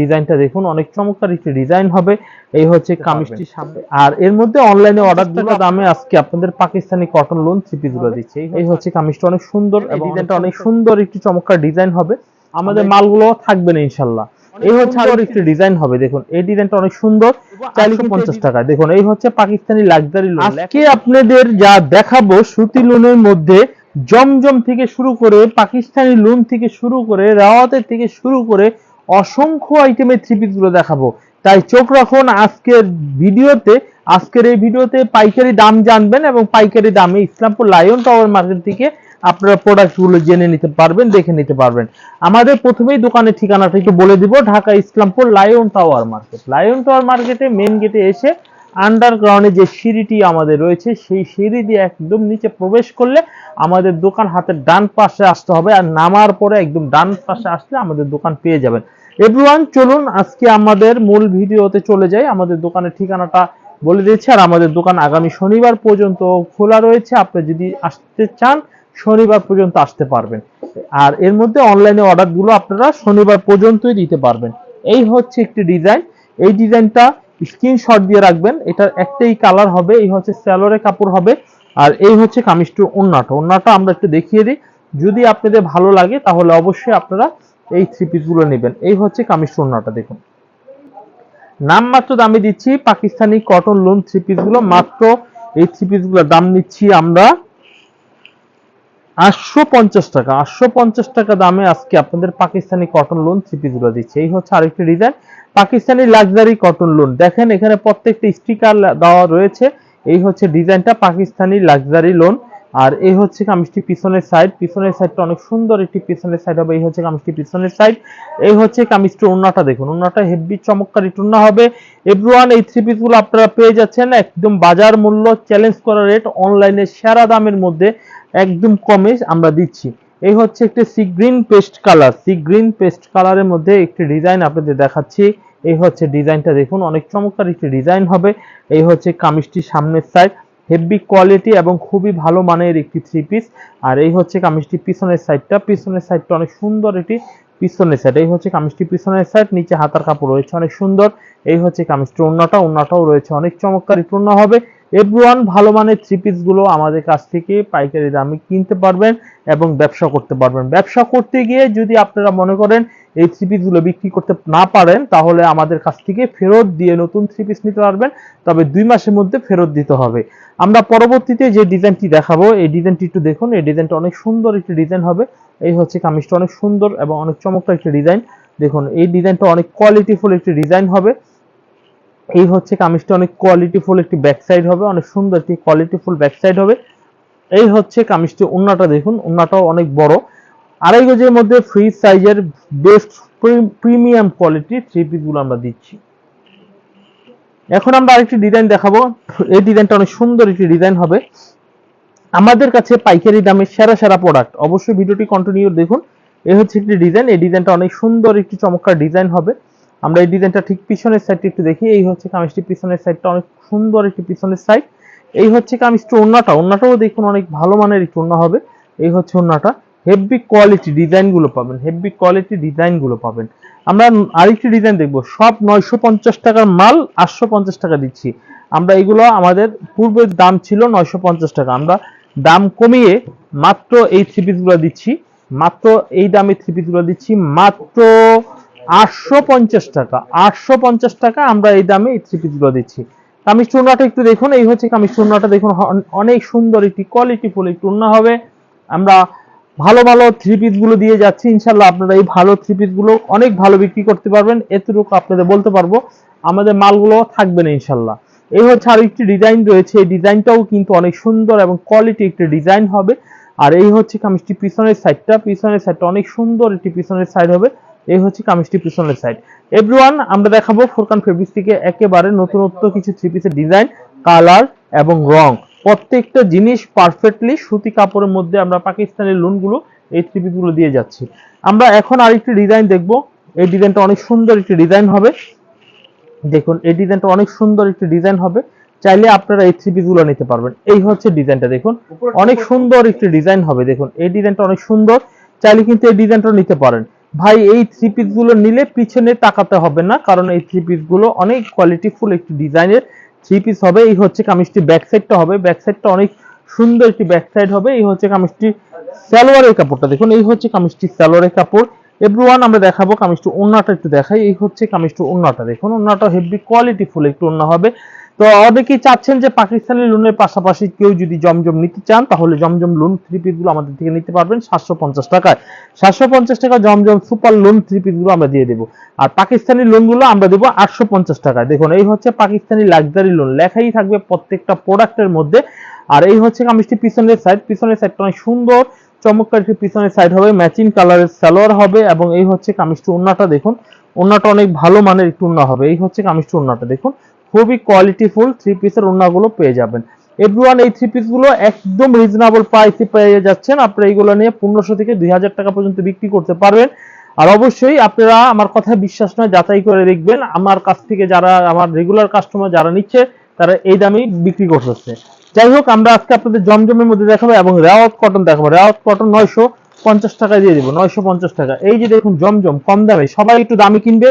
ডিজাইনটা দেখুন অনেক চমৎকার একটি ডিজাইন হবে। এই হচ্ছে কামিজটি সামনে। আর এর মধ্যে অনলাইনে অর্ডার দিলে দামে আজকে আপনাদের পাকিস্তানি কটন লোন থ্রি পিসগুলো দিচ্ছে। এই হচ্ছে কামিজটা অনেক সুন্দর এবং ডিজাইনটা অনেক সুন্দর। একটি চমৎকার ডিজাইন হবে। আমাদের মালগুলো থাকবে না ইনশাল্লাহ এই হচ্ছে আরও একটি ডিজাইন হবে দেখুন। এই ডিজাইনটা অনেক সুন্দর। চারশো পঞ্চাশ টাকা দেখুন এই হচ্ছে পাকিস্তানি লাক্সারি লোন আজকে আপনাদের যা দেখাবো সুতি লোনের মধ্যে জমজম থেকে শুরু করে পাকিস্তানি লোন থেকে শুরু করে রাওয়াতের থেকে শুরু করে অসংখ্য আইটেমের থ্রি পিসগুলো দেখাবো। তাই চোখ রাখুন, আজকের ভিডিওতে, আজকের এই ভিডিওতে পাইকারি দাম জানবেন এবং পাইকারি দামে ইসলামপুর লায়ন টাওয়ার মার্কেট থেকে আপনারা প্রোডাক্টগুলো জেনে নিতে পারবেন, দেখে নিতে পারবেন। আমাদের প্রথমেই দোকানের ঠিকানাটা একটু বলে দিব, Dhaka Islampur lion tower market lion tower মার্কেটে মেন গেটে এসে আন্ডারগ্রাউন্ডে যে সিঁড়িটি আমাদের রয়েছে, সেই সিঁড়ি দিয়ে একদম নিচে প্রবেশ করলে আমাদের দোকান হাতের ডান পাশে আসতে হবে, আর নামার পরে একদম ডান পাশে আসলে আমাদের দোকান পেয়ে যাবেন। এভরিওয়ান চলুন আজকে আমাদের মূল ভিডিওতে চলে যাই। আমাদের দোকানের ঠিকানাটা বলে দিয়েছি আর আমাদের দোকান আগামী শনিবার পর্যন্ত খোলা রয়েছে। আপনি যদি আসতে চান, শনিবার পর্যন্ত আসতে পারবেন। আর এর মধ্যে অনলাইনে অর্ডারগুলো আপনারা শনিবার পর্যন্তই দিতে পারবেন। এই হচ্ছে একটি ডিজাইন এই ডিজাইনটা স্ক্রিনশট দিয়ে রাখবেন। এটার একটাই কালার হবে। এই হচ্ছে স্যালোরে কাপড় হবে। আর এই হচ্ছে কামিজটির ওন্নাটা। ওন্নাটা আমরা একটু দেখিয়ে দিই। যদি আপনাদের ভালো লাগে, তাহলে অবশ্যই আপনারা এই থ্রি পিসগুলো নেবেন। এই হচ্ছে কামিজটির ওন্নাটা দেখুন। নাম মাত্র দামে দিচ্ছি পাকিস্তানি কটন লোন থ্রি পিসগুলো মাত্র এই থ্রি পিসগুলোর দাম নিচ্ছি আমরা আটশো পঞ্চাশ টাকা। আটশো পঞ্চাশ টাকা দামে আজকে আপনাদের পাকিস্তানি কটন লোন থ্রি পিসগুলো দিচ্ছে। এই হচ্ছে আরেকটি design Pakistani luxury cotton lawn দেখেন এখানে প্রত্যেকটা স্টিকার দেওয়া রয়েছে। এই হচ্ছে ডিজাইনটা পাকিস্তানি লাক্সারি লোন আর এই হচ্ছে কামিজটি পিছনের সাইড পিছনের সাইডটা অনেক সুন্দর একটি পিছনের সাইড হবে, এই হচ্ছে কামিজটি পিছনের সাইড এই হচ্ছে কামিজটি ওন্নাটা দেখুন ওন্নাটা হেভি চমৎকার টুন্না হবে। এভরিওয়ান এই থ্রি পিসগুলো আপনারা পেয়ে যাচ্ছেন, একদম বাজার মূল্য চ্যালেঞ্জ করা রেট অনলাইনে সেরা দামের মধ্যে, একদম কমে আমরা দিচ্ছি। এই হচ্ছে একটি sea green paste colour sea green paste কালারের মধ্যে একটি ডিজাইন আপনাদের দেখাচ্ছি। এই হচ্ছে ডিজাইনটা দেখুন, অনেক চমৎকার একটি ডিজাইন হবে। এই হচ্ছে কামিজটি সামনের সাইড হেভি কোয়ালিটি এবং খুবই ভালো মানের একটি থ্রি পিস আর এই হচ্ছে কামিজটি পিছনের সাইডটা পিছনের সাইডটা অনেক সুন্দর এটি পিছনের সাইড এই হচ্ছে কামিজটি পিছনের সাইড নিচে হাতার কাপড় রয়েছে অনেক সুন্দর। এই হচ্ছে কামিজটি ওন্নাটা ওন্নাটাও রয়েছে অনেক চমৎকার। পূর্ণ হবে এভরিওয়ান ভালো মানের থ্রি পিসগুলো আমাদের কাছ থেকে পাইকারি দামে কিনতে পারবেন এবং ব্যবসা করতে পারবেন। ব্যবসা করতে গিয়ে যদি আপনারা মনে করেন এই থ্রি পিসগুলো বিক্রি করতে না পারেন, তাহলে আমাদের কাছ থেকে ফেরত দিয়ে নতুন থ্রি পিস নিতে পারবেন, তবে দুই মাসের মধ্যে ফেরত দিতে হবে। আমরা পরবর্তীতে যে ডিজাইনটি দেখাবো, এই ডিজাইনটি একটু দেখুন, এই ডিজাইনটা অনেক সুন্দর একটি ডিজাইন হবে। এই হচ্ছে কামিজটা অনেক সুন্দর এবং অনেক চমৎকার একটি ডিজাইন। দেখুন, এই ডিজাইনটা অনেক কোয়ালিটিফুল একটি ডিজাইন হবে। এই হচ্ছে কামিজটা, অনেক কোয়ালিটিফুল একটি ব্যাক সাইড হবে, অনেক সুন্দর একটি কোয়ালিটিফুল ব্যাক সাইড হবে। এই হচ্ছে কামিজটি, উন্নাটা দেখুন, উন্নাটাও অনেক বড়। আড়াই গজের মধ্যে ফ্রি সাইজের বেস্ট প্রিমিয়াম কোয়ালিটি থ্রি পিসগুলো আমরা দিচ্ছি। এখন আমরা আরেকটি ডিজাইন দেখাবো। এই ডিজাইনটা অনেক সুন্দর একটি ডিজাইন হবে। আমাদের কাছে পাইকারি দামে সেরা সেরা প্রোডাক্ট অবশ্যই ভিডিওটি কন্টিনিউ দেখুন। এই হচ্ছে একটি ডিজাইন এই ডিজাইনটা অনেক সুন্দর, একটি চমৎকার ডিজাইন হবে। আমরা এই ডিজাইনটা ঠিক পিছনের সাইডটা একটু দেখি। এই হচ্ছে কামিজটি পিছনের সাইডটা অনেক সুন্দর একটি পিছনের সাইড এই হচ্ছে কামিজটি ওন্নাটা ওন্নাটাও দেখুন অনেক ভালো মানের একটি ওন্না হবে। এই হচ্ছে ওন্নাটা হেভি কোয়ালিটি ডিজাইনগুলো পাবেন। হেভি কোয়ালিটি ডিজাইনগুলো পাবেন। আমরা আরেকটি ডিজাইন দেখব। সব নয়শো পঞ্চাশ টাকার মাল আটশো পঞ্চাশ টাকা দিচ্ছি। আমরা এগুলো আমাদের পূর্বের দাম ছিল নয়শো পঞ্চাশ টাকা। আমরা দাম কমিয়ে মাত্র এই থ্রি পিসগুলো দিচ্ছি। মাত্র এই দামে থ্রি পিসগুলো দিচ্ছি। মাত্র আটশো পঞ্চাশ টাকা। আটশো পঞ্চাশ টাকা আমরা এই দামে এই থ্রি দিচ্ছি। কামিজ চূর্ণাটা একটু দেখুন, এই হচ্ছে কামিজ চূর্ণাটা দেখুন অনেক সুন্দর একটি কোয়ালিটি ফুল, একটু চূর্ণা হবে। আমরা ভালো ভালো থ্রি পিসগুলো দিয়ে যাচ্ছি। ইনশাল্লাহ আপনারা এই ভালো থ্রি পিসগুলো অনেক ভালো বিক্রি করতে পারবেন। এতটুকু আপনাদের বলতে পারব, আমাদের মালগুলো থাকবে না ইনশাল্লাহ এই হচ্ছে আর একটি ডিজাইন রয়েছে। এই ডিজাইনটাও কিন্তু অনেক সুন্দর এবং কোয়ালিটি একটি ডিজাইন হবে। আর এই হচ্ছে কামিজটি পিছনের সাইডটা পিছনের সাইডটা অনেক সুন্দর একটি পিছনের সাইড হবে। এই হচ্ছে কামিজটি পিছনের সাইড এভরিওয়ান আমরা দেখাবো ফোরকান ফেব্রিক্স থেকে একেবারে নতুনত্ব কিছু থ্রি পিসের ডিজাইন কালার এবং রং। প্রত্যেকটা জিনিস পারফেক্টলি সুতি কাপড়ের মধ্যে আমরা পাকিস্তানের লোনগুলো এই থ্রি পিসগুলো দিয়ে যাচ্ছি। আমরা এখন আরেকটি ডিজাইন দেখব। এই ডিজাইনটা অনেক সুন্দর একটি ডিজাইন হবে। দেখুন এই ডিজাইনটা অনেক সুন্দর একটি ডিজাইন হবে। চাইলে আপনারা এই থ্রি পিসগুলো নিতে পারবেন। এই হচ্ছে ডিজাইনটা দেখুন। অনেক সুন্দর একটি ডিজাইন হবে। দেখুন এই ডিজাইনটা অনেক সুন্দর। চাইলে কিন্তু এই ডিজাইনটা নিতে পারেন। ভাই, এই থ্রি পিসগুলো নিলে পিছনে তাকাতে হবে না, কারণ এই থ্রি পিসগুলো অনেক কোয়ালিটিফুল একটি ডিজাইনের থ্রি পিস হবে। এই হচ্ছে কামিজটি ব্যাক সাইডটা হবে। ব্যাক সাইডটা অনেক সুন্দর একটি ব্যাক সাইড হবে। এই হচ্ছে কামিজটি সালোয়ারের কাপড়টা। দেখুন, এই হচ্ছে কামিজটি সালোয়ারের কাপড়। এভরিওয়ান আমরা দেখাবো কামিজটি ওন্নাটা একটু দেখাই। এই হচ্ছে কামিজটি ওন্নাটা দেখুন ওন্নাটা হেভি কোয়ালিটি ফুল একটু ওন্না হবে। তো অনেকেই চাচ্ছেন যে পাকিস্তানি লোনের পাশাপাশি কেউ যদি জমজম নিতে চান, তাহলে জমজম লোন থ্রি পিসগুলো আমাদের থেকে নিতে পারবেন, সাতশো পঞ্চাশ টাকায়। সাতশো পঞ্চাশ টাকা জমজম সুপার লোন থ্রি পিসগুলো আমরা দিয়ে দেবো। আর পাকিস্তানি লোনগুলো আমরা দেবো আটশো পঞ্চাশ টাকায়। দেখুন, এই হচ্ছে পাকিস্তানি লাক্সারি লোন লেখাই থাকবে প্রত্যেকটা প্রোডাক্টের মধ্যে। আর এই হচ্ছে কামিজটি পিছনের সাইড পিছনের সাইডটা অনেক সুন্দর, চমৎকার একটি পিছনের সাইড হবে ম্যাচিং কালারের সালোয়ার হবে, এবং এই হচ্ছে কামিজটি ওন্নাটা দেখুন ওন্নাটা অনেক ভালো মানের একটু ওন্না হবে। এই হচ্ছে কামিজটি ওন্নাটা দেখুন খুবই কোয়ালিটিফুল থ্রি পিসের ওন্নাগুলো পেয়ে যাবেন। এভরিওয়ান এই থ্রি পিসগুলো একদম রিজনেবল প্রাইসে পেয়ে যাচ্ছেন। আপনারা এইগুলো নিয়ে পনেরোশো থেকে দুই হাজার টাকা পর্যন্ত বিক্রি করতে পারবেন। আর অবশ্যই আপনারা আমার কথা বিশ্বাস নয়, যাচাই করে দেখবেন। আমার কাছ থেকে যারা, আমার রেগুলার কাস্টমার যারা নিচ্ছে, তারা এই দামেই বিক্রি করতেছে। যাই হোক, আমরা আজকে আপনাদের জমজমের মধ্যে দেখাবো এবং রেওয়াত কটন দেখাবো। রেওয়াত কটন নয়শো পঞ্চাশ টাকা দিয়ে দিব, নয়শো পঞ্চাশ টাকা। এই যে দেখুন জমজম, কম দামে, সবাই একটু দামি কিনবে।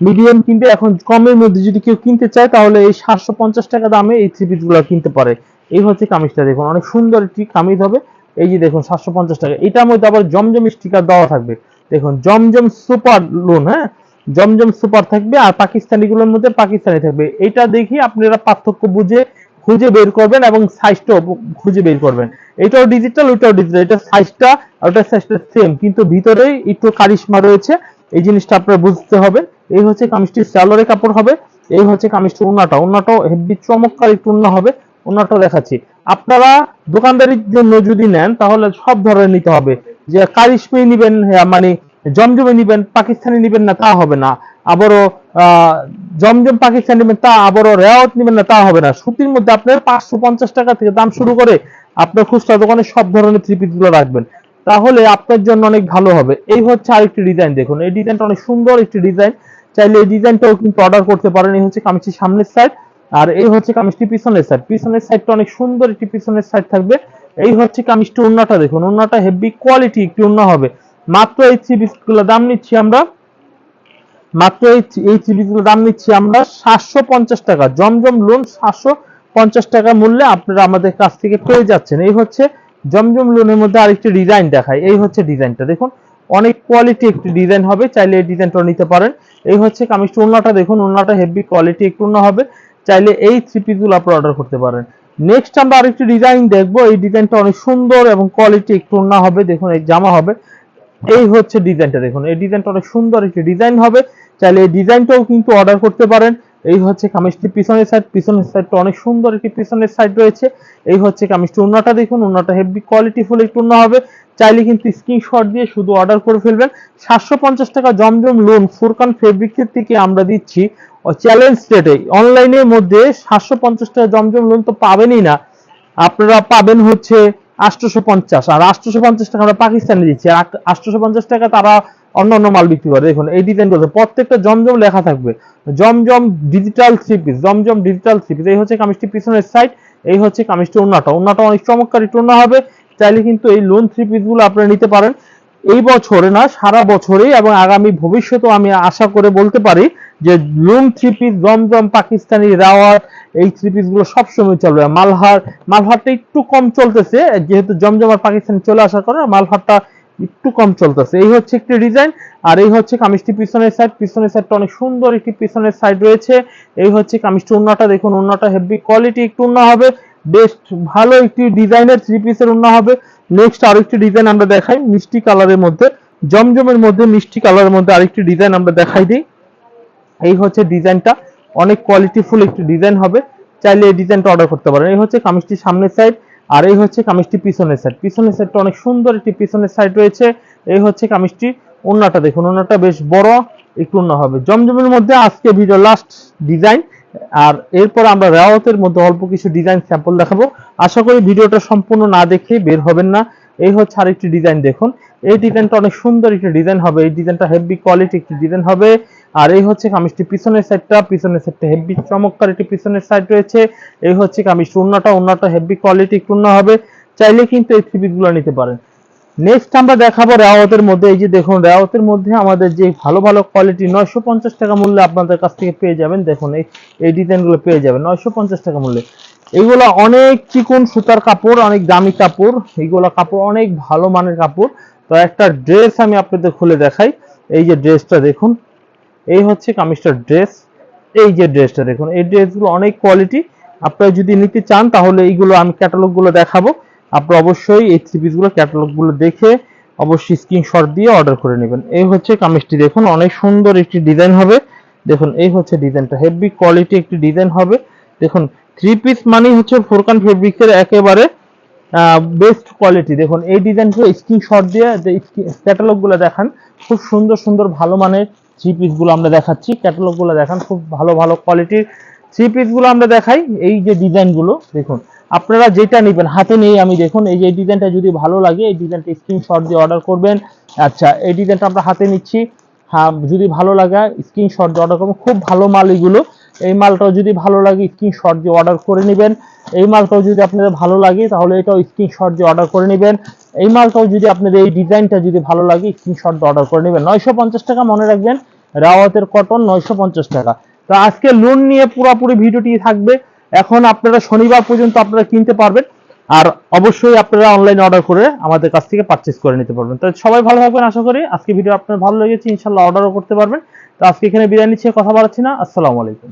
মিডিয়াম কিনবে এখন কমের মধ্যে যদি কেউ কিনতে চায়, তাহলে এই সাতশো পঞ্চাশ টাকা দামে এই থ্রি পিসগুলো কিনতে পারে। এই হচ্ছে কামিজটা, দেখুন, অনেক সুন্দর একটি কামিজ হবে। এই যে দেখুন, সাতশো পঞ্চাশ টাকা। এটার মধ্যে আবার জমজম স্টিকার দেওয়া থাকবে। দেখুন, জমজম সুপার লোন হ্যাঁ? জমজম সুপার থাকবে আর পাকিস্তানি গুলোর মধ্যে পাকিস্তানি থাকবে। এটা দেখি আপনারা পার্থক্য বুঝে, খুঁজে বের করবেন এবং সাইজটাও খুঁজে বের করবেন। এটাও ডিজিটাল ওইটাও ডিজিটাল এটা সাইজটা আর ওটার সাইজটা সেম কিন্তু ভিতরেই একটু কারিশমা রয়েছে। এই জিনিসটা আপনার বুঝতে হবে। এই হচ্ছে কামিজটির স্যালোরে কাপড় হবে এই হচ্ছে কামিজটির উন্নাটা। উন্নাটাও হেভি চমৎকার একটু উন্না হবে উন্নাটাও দেখাচ্ছি। আপনারা দোকানদারির জন্য যদি নেন তাহলে সব ধরনের নিতে হবে। যে কারিশমি নিবেন হ্যাঁ, মানে জমজমে নিবেন পাকিস্তানি নিবেন না তা হবে না। আবারও জমজম পাকিস্তানি নিবেন তা আবারও রেওয়াত নিবেন না তা হবে না। সুতির মধ্যে আপনার পাঁচশো পঞ্চাশ টাকা থেকে দাম শুরু করে আপনার খুচরা দোকানে সব ধরনের থ্রি পিসগুলো রাখবেন। তাহলে আপনার জন্য অনেক ভালো হবে। এই হচ্ছে আরেকটি ডিজাইন দেখুন। এই ডিজাইনটা অনেক সুন্দর একটি ডিজাইন চাইলে এই ডিজাইনটাও কিন্তু অর্ডার করতে পারেন। এই হচ্ছে কামিজটির সামনের সাইড আর এই হচ্ছে কামিজটি পিছনের সাইড পিছনের সাইডটা অনেক সুন্দর একটি পিছনের সাইড থাকবে। এই হচ্ছে কামিজটি ওন্নাটা দেখুন। ওন্নাটা হেভি কোয়ালিটি একটি ওন্না হবে। মাত্র এই থ্রি দাম নিচ্ছি আমরা। মাত্র এই এই থ্রি দাম নিচ্ছি আমরা সাতশো পঞ্চাশ টাকা। জমজম লোন সাতশো পঞ্চাশ টাকা মূল্যে আপনারা আমাদের কাছ থেকে পেয়ে যাচ্ছেন। এই হচ্ছে জমজম লোনের মধ্যে আরেকটি ডিজাইন দেখায় এই হচ্ছে ডিজাইনটা। দেখুন, অনেক কোয়ালিটি একটি ডিজাইন হবে, চাইলে এই ডিজাইনটা নিতে পারেন। এই হচ্ছে কামিজটি ওন্নাটা দেখুন ওন্নাটা হেভি কোয়ালিটি একটু ওন্না হবে। চাইলে এই থ্রি পিসগুলো আপনারা অর্ডার করতে পারেন। নেক্সট আমরা আরেকটি ডিজাইন দেখব। এই ডিজাইনটা অনেক সুন্দর এবং কোয়ালিটি একটু ওন্না হবে। দেখুন, এই জামা হবে। এই হচ্ছে ডিজাইনটা দেখুন। এই ডিজাইনটা অনেক সুন্দর একটি ডিজাইন হবে। চাইলে এই ডিজাইনটাও কিন্তু অর্ডার করতে পারেন। এই হচ্ছে কামিজটি। পিছনের সাইড পিছনের সাইডটা অনেক সুন্দর একটি পিছনের সাইড রয়েছে। এই হচ্ছে কামিজটি। উন্নাটা দেখুন, উন্নাটা হেভি কোয়ালিটি ফুল একটু উন্না হবে। চাইলে কিন্তু স্ক্রিনশট দিয়ে শুধু অর্ডার করে ফেলবেন। সাতশো পঞ্চাশ টাকা জমজম লোন ফুরকান ফেব্রিক্সের থেকে আমরা দিচ্ছি। চ্যালেঞ্জ রেটে অনলাইনের মধ্যে সাতশো পঞ্চাশ টাকা জমজম লোন তো পাবেনই না। আপনারা পাবেন হচ্ছে আটশোশো পঞ্চাশ। আর আটশোশো পঞ্চাশ টাকা আমরা পাকিস্তানে দিচ্ছি। আর আটশোশো পঞ্চাশ টাকা তারা অন্য অন্য মাল বিক্রি করে। দেখুন, এই ডিজাইন করছে প্রত্যেকটা জমজম লেখা থাকবে। Zamzam digital three piece Zamzam digital three piece এই হচ্ছে কামিজটি পিছনের সাইড এই হচ্ছে কামিজটি ওন্নাটা ওন্নাটা অনেক চমৎকার, একটু হবে, চাইলে কিন্তু এই লোন থ্রি পিসগুলো আপনারা নিতে পারেন। এই বছরে না, সারা বছরেই এবং আগামী ভবিষ্যতেও আমি আশা করে বলতে পারি যে loom three piece Zamzam Pakistani রাওয়ার, এই থ্রি পিসগুলো সবসময় চলবে। মালহার, মালহারটা একটু কম চলতেছে, যেহেতু জমজম আর পাকিস্তানি চলে আসার কারণে মালহারটা একটু কম চলতেছে। এই হচ্ছে একটি ডিজাইন আর এই হচ্ছে কামিজটি পিছনের সাইড পিছনের সাইডটা অনেক সুন্দর একটি পিছনের সাইড রয়েছে। এই হচ্ছে কামিজটি উন্নাটা, দেখুন উন্নাটা হেভি কোয়ালিটি একটু উন্না হবে। বেস্ট ভালো একটি ডিজাইনের থ্রি পিসের উন্না হবে। নেক্সট আরেকটি ডিজাইন আমরা দেখাই, মিষ্টি কালারের মধ্যে। জমজমের মধ্যে, মিষ্টি কালারের মধ্যে আরেকটি ডিজাইন আমরা দেখাই দিই। এই হচ্ছে ডিজাইনটা অনেক কোয়ালিটিফুল একটি ডিজাইন হবে। চাইলে এই ডিজাইনটা অর্ডার করতে পারেন। এই হচ্ছে কামিজটি সামনের সাইড আর এই হচ্ছে কামিজটি পিছনের সাইড পিছনের সাইডটা অনেক সুন্দর একটি পিছনের সাইড রয়েছে। এই হচ্ছে কামিজটি ওন্নাটা দেখুন ওন্নাটা বেশ বড়, একটু ওন্না হবে। জমজমের মধ্যে আজকে ভিডিও লাস্ট ডিজাইন আর এরপর আমরা রেওয়াতের মধ্যে অল্প কিছু ডিজাইন স্যাম্পল দেখাবো। আশা করি ভিডিওটা সম্পূর্ণ না দেখে বের হবেন না। এই হচ্ছে আরেকটি ডিজাইন দেখুন। এই ডিজাইনটা অনেক সুন্দর একটি ডিজাইন হবে। এই ডিজাইনটা হেভি কোয়ালিটি একটি ডিজাইন হবে। আর এই হচ্ছে কামিজটি পিছনের সাইডটা পিছনের সাইডটা হেভি চমৎকার একটি পিছনের সাইড রয়েছে। এই হচ্ছে কামিজটি উন্নাটা উন্নাটা হেভি কোয়ালিটি উন্না হবে। চাইলে কিন্তু এই থ্রি গুলো নিতে পারেন। নেক্সট আমরা দেখাবো রেওয়াতের মধ্যে, এই যে দেখুন রেওয়াতের মধ্যে আমাদের যে ভালো ভালো কোয়ালিটি নয়শো পঞ্চাশ টাকা মূল্যে আপনাদের কাছ থেকে পেয়ে যাবেন। দেখুন, এই এই ডিজাইনগুলো পেয়ে যাবেন, নয়শো পঞ্চাশ টাকা মূল্যে। এগুলো অনেক চিকন সুতার কাপড়, অনেক দামি কাপড়। এইগুলো কাপড় অনেক ভালো মানের কাপড়। তো একটা ড্রেস আমি আপনাদের খুলে দেখাই। এই যে ড্রেসটা দেখুন এই হচ্ছে কামিজটার ড্রেস এই যে ড্রেসটা দেখুন, এই ড্রেসগুলো অনেক কোয়ালিটি আপনারা যদি নিতে চান, তাহলে এইগুলো আমি ক্যাটালগুলো দেখাবো। আপনারা অবশ্যই এই থ্রি পিসগুলো ক্যাটালগুলো দেখে অবশ্যই স্ক্রিনশট দিয়ে অর্ডার করে নেবেন। এই হচ্ছে কামিজটি দেখুন, অনেক সুন্দর একটি ডিজাইন হবে। দেখুন, এই হচ্ছে ডিজাইনটা হেভি কোয়ালিটি একটি ডিজাইন হবে। দেখুন থ্রি পিস মানে হচ্ছে ফোরকান ফেব্রিক্সের একেবারে বেস্ট কোয়ালিটি দেখুন, এই ডিজাইনগুলো স্ক্রিনশট দিয়ে ক্যাটালগুলো দেখান, খুব সুন্দর সুন্দর ভালো মানের থ্রি পিসগুলো আমরা দেখাচ্ছি। ক্যাটালগুলো দেখান, খুব ভালো ভালো কোয়ালিটির থ্রি পিসগুলো আমরা দেখাই, এই যে ডিজাইনগুলো দেখুন। আপনারা যেটা নেবেন, হাতে নেই আমি দেখুন, এই যে ডিজাইনটা যদি ভালো লাগে, এই ডিজাইনটা স্ক্রিনশট দিয়ে অর্ডার করবেন। আচ্ছা এই ডিজাইনটা আমরা হাতে নিচ্ছি। হ্যাঁ যদি ভালো লাগে স্ক্রিনশট দিয়ে অর্ডার করবেন। খুব ভালো মাল এগুলো। এই মালটাও যদি ভালো লাগে স্ক্রিনশট দিয়ে অর্ডার করে নেবেন। এই মালটাও যদি আপনাদের ভালো লাগে, তাহলে এটাও স্ক্রিনশট দিয়ে অর্ডার করে নেবেন। এই মালটাও যদি আপনাদের এই ডিজাইনটা যদি ভালো লাগে স্ক্রিনশট অর্ডার করে নেবেন। নয়শো পঞ্চাশ টাকা মনে রাখবেন, রাওয়াতের কটন নয়শো পঞ্চাশ টাকা। তো আজকে লোন নিয়ে পুরোপুরি ভিডিওটি থাকবে। এখন আপনারা শনিবার পর্যন্ত আপনারা কিনতে পারবেন। আর অবশ্যই আপনারা অনলাইনে অর্ডার করে আমাদের কাছ থেকে পারচেস করে নিতে পারবেন। তো সবাই ভালো থাকবেন, আশা করি আজকে ভিডিও আপনার ভালো লেগেছে, ইনশাল্লাহ অর্ডারও করতে পারবেন। তো আজকে এখানে বিদায় নিচ্ছে কথা বলাচ্ছি না। আসসালামু আলাইকুম।